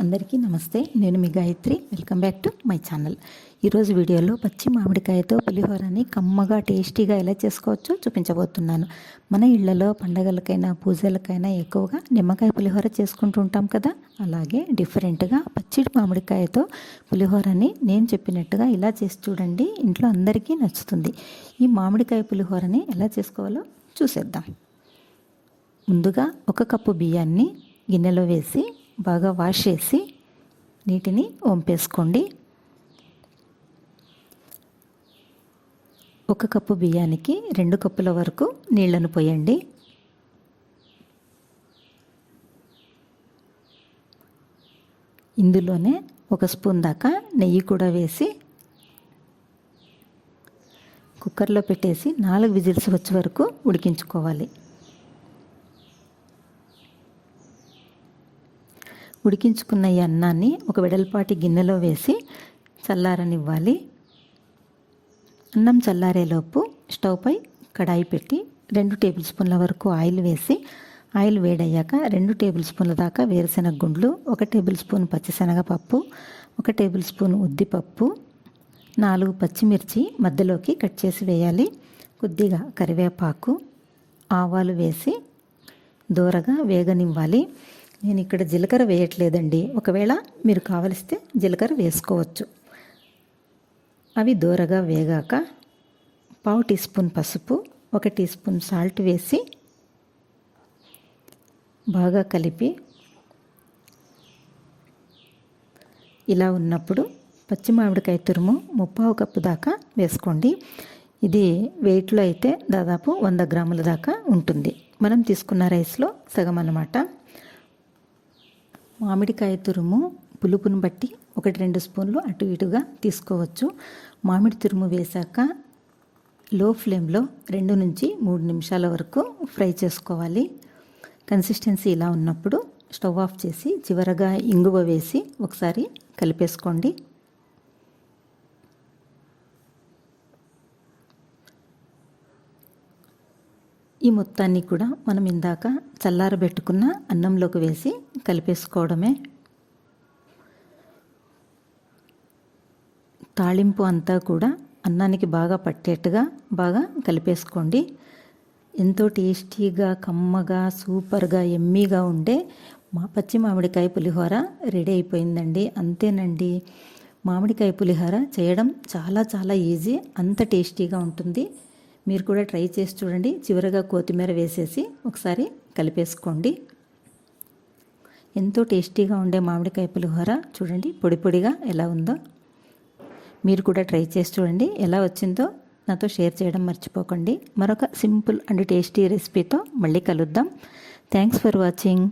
అందరికీ నమస్తే. నేను మీ Gayatri. Welcome back to my channel ఈరోజు వీడియోలో పచ్చి మామిడికాయతో పులిహోరని కమ్మగా టేస్టీగా ఎలా చేసుకోవచ్చో చూపించబోతున్నాను. మన ఇళ్ళలో పండగలకైనా పూజలకైనా ఎక్కువగా నిమ్మకాయ పులిహోర చేసుకుంటూ ఉంటాం కదా? అలాగే డిఫరెంట్గా పచ్చిడి మామిడికాయతో పులిహోరని నేను చెప్పినట్టుగా ఇలా చేసి చూడండి. ఇంట్లో అందరికీ నచ్చుతుంది. ఈ మామిడికాయ పులిహోరని ఎలా చేసుకోవాలో చూసేద్దాం. ముందుగా ఒక కప్పు బియ్యాన్ని గిన్నెలో వేసి బాగా వాష్ చేసి నీటిని వంపేసుకోండి. ఒక కప్పు బియ్యానికి రెండు కప్పుల వరకు నీళ్ళను పోయండి. ఇందులోనే ఒక స్పూన్ దాకా నెయ్యి కూడా వేసి కుక్కర్లో పెట్టేసి నాలుగు విజిల్స్ వచ్చే వరకు ఉడికించుకోవాలి. ఉడికించుకున్న ఈ అన్నాన్ని ఒక వెడల్పాటి గిన్నెలో వేసి చల్లారనివ్వాలి. అన్నం చల్లారేలోపు స్టవ్పై కడాయి పెట్టి రెండు టేబుల్ స్పూన్ల వరకు ఆయిల్ వేసి ఆయిల్ వేడయ్యాక రెండు టేబుల్ స్పూన్ల దాకా వేరుశెనగ గుండ్లు ఒక టేబుల్ స్పూన్ పచ్చిశనగపప్పు ఒక టేబుల్ స్పూన్ ఉద్దిపప్పు నాలుగు పచ్చిమిర్చి మధ్యలోకి కట్ చేసి వేయాలి. కొద్దిగా కరివేపాకు ఆవాలు వేసి దూరగా వేగనివ్వాలి. నేను ఇక్కడ జీలకర్ర వేయట్లేదండి. ఒకవేళ మీరు కావలిస్తే జీలకర్ర వేసుకోవచ్చు. అవి దూరగా వేగాక పావు టీ స్పూన్ పసుపు ఒక టీ స్పూన్ సాల్ట్ వేసి బాగా కలిపి ఇలా ఉన్నప్పుడు పచ్చి మామిడికాయ తురుము ముప్పావు కప్పు దాకా వేసుకోండి. ఇది వెయిట్లో అయితే దాదాపు వంద గ్రాముల దాకా ఉంటుంది. మనం తీసుకున్న రైస్లో సగం అన్నమాట. మామిడికాయ తురుము పులుపును బట్టి ఒకటి రెండు స్పూన్లు అటు ఇటుగా తీసుకోవచ్చు. మామిడి తురుము వేశాక లో ఫ్లేమ్లో రెండు నుంచి మూడు నిమిషాల వరకు ఫ్రై చేసుకోవాలి. కన్సిస్టెన్సీ ఇలా ఉన్నప్పుడు స్టవ్ ఆఫ్ చేసి చివరగా ఇంగువ వేసి ఒకసారి కలిపేసుకోండి. ఈ మొత్తాన్ని కూడా మనం ఇందాక చల్లారబెట్టుకున్న అన్నంలోకి వేసి కలిపేసుకోవడమే. తాళింపు అంతా కూడా అన్నానికి బాగా పట్టేట్టుగా బాగా కలిపేసుకోండి. ఎంతో టేస్టీగా కమ్మగా సూపర్గా ఎమ్మీగా ఉండే మా పచ్చి మామిడికాయ పులిహోర రెడీ అయిపోయిందండి. అంతేనండి. మామిడికాయ పులిహోర చేయడం చాలా చాలా ఈజీ అంత టేస్టీగా ఉంటుంది. మీరు కూడా ట్రై చేసి చూడండి. చివరగా కొత్తిమీర వేసేసి ఒకసారి కలిపేసుకోండి. ఎంతో టేస్టీగా ఉండే మామిడికాయ పులిహోర. చూడండి పొడి పొడిగా ఎలా ఉందో. మీరు కూడా ట్రై చేసి చూడండి ఎలా వచ్చిందో. నాతో షేర్ చేయడం మర్చిపోకండి. మరొక సింపుల్ అండ్ టేస్టీ రెసిపీతో మళ్ళీ కలుద్దాం. Thanks for watching